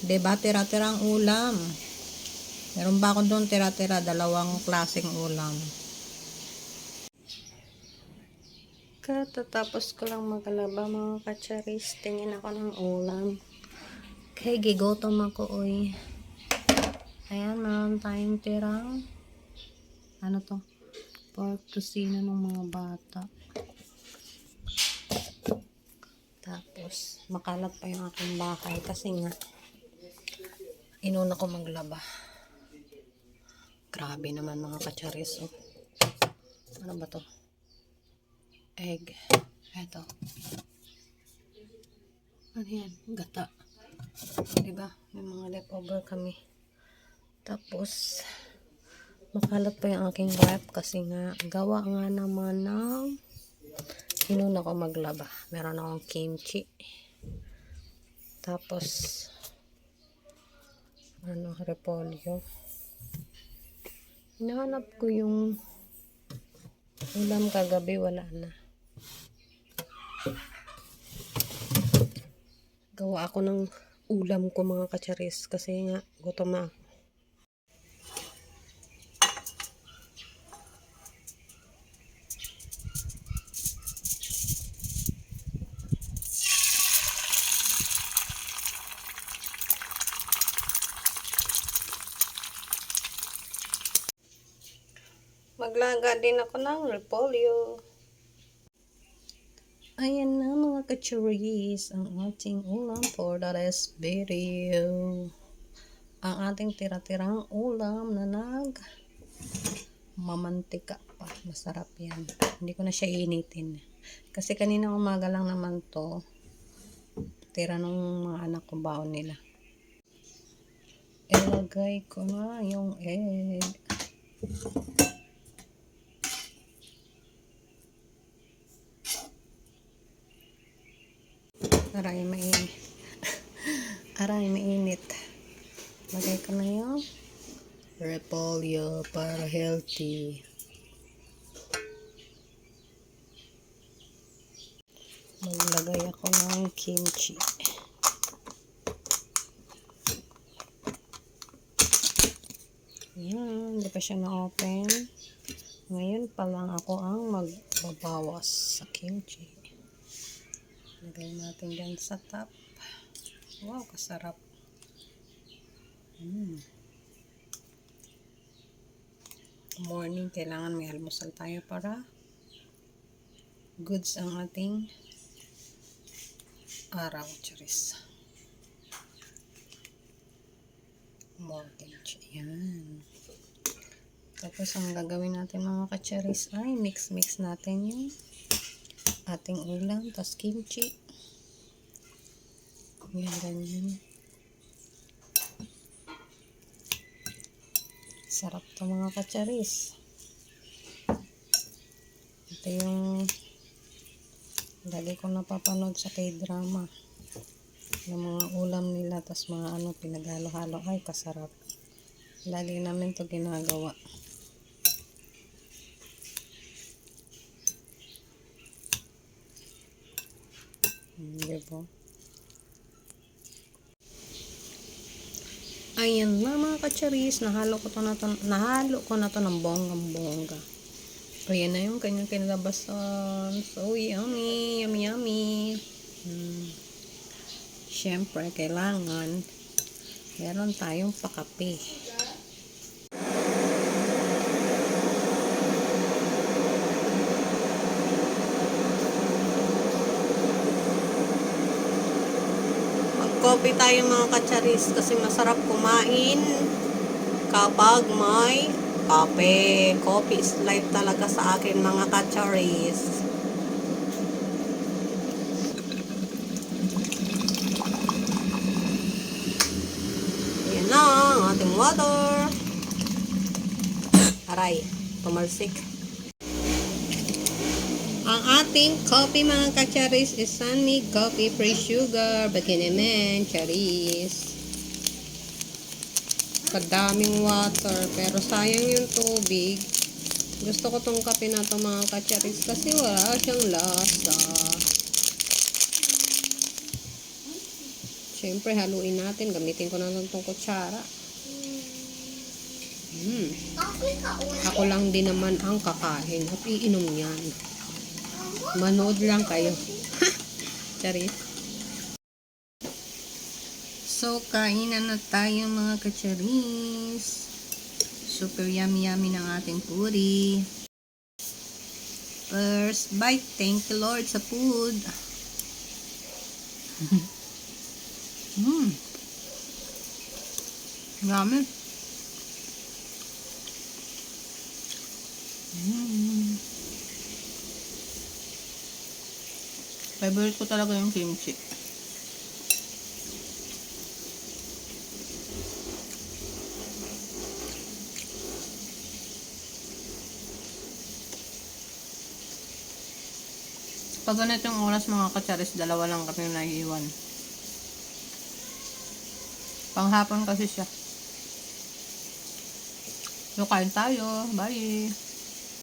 Diba, tira-tirang ulam. Meron ba ako doon tira-tira, dalawang klaseng ulam. Katatapos ko lang maglaba mga kacharis, tingin ako ng ulam. Okay, gigotom ako, oy. Ayan, meron tayong tirang, ano to, pork tusino ng mga bata. Tapos, makalat pa yung aking bahay kasi nga, inuna ko maglaba. Grabe naman mga kacharis, oh. Ano ba to? Egg. Eto. Ano yan? Gata. Diba? May mga leftover kami. Tapos, makalat pa yung aking rep kasi nga, gawa nga naman ng inuna ko maglaba. Meron akong kimchi. Tapos, ano, repolyo. Hinahanap ko yung ulam kagabi, wala na. Gawa ako ng ulam ko mga kacharis kasi nga gutom na ako. Maglaga din ako ng repolyo. Ayan na mga kachuris, ang ating ulam for today's video. Ang ating tira-tirang ulam na nag mamantika pa. Masarap yan. Hindi ko na siya initin. Kasi kanina umaga lang naman to. Tira ng mga anak ko baon nila. Ilagay ko na yung egg. Aray, mainit. Aray, mainit. Lagay ko na yung repolyo para healthy. Maglagay ako ng kimchi. Yan, hindi pa siya na-open. Ngayon pa lang ako ang magbabawas sa kimchi. Lagay natin dyan sa top. Wow, kasarap. Mm. Morning, kailangan may almusal tayo para goods ang ating araw, charis. Mortgage. Ayan. Tapos, ang gagawin natin mga kacharis ay mix-mix natin yung ating ulam, tas kimchi. Yan, ganyan. Sarap to mga kacharis. Ito yung lagi ko napapanood sa k-drama. Yung mga ulam nila, tas mga ano, pinaghalo-halo. Ay, kasarap. Lagi namin to ginagawa. Po. Ayan na mga kacharis. Nahalo ko to na to, nahalo ko na to ng bonggang bongga. Ayan na yung kanyang kinalabasan. So yummy, yummy, yummy. Hmm. Siyempre, kailangan meron tayong pakape. Mag-coffee tayo mga kacharis kasi masarap kumain kapag may kape. Coffee is life talaga sa akin mga kacharis. Ayan na ang ating water. Aray, tumalsik. Ang ating coffee mga kacharis is Sunny Coffee Free Sugar. Baki naman, charis. Kadaming water. Pero sayang yung tubig. Gusto ko tong kape na to mga kacharis kasi wala siyang lasa. Siyempre, haluin natin. Gamitin ko na lang itong kutsara. Hmm. Ulit. Ako lang din naman ang kakain at iinom yan. Manood lang kayo. Charis. So, kainan na tayo mga kacharis. Super yummy yummy ng ating puri. First bite. Thank you Lord sa food. Mmm. Yummy. Mm. Favorite ko talaga yung kimchi. Pag ganitong oras mga katsaris, dalawa lang kami naiiwan. Panghapon kasi siya. So, kain tayo. Bye!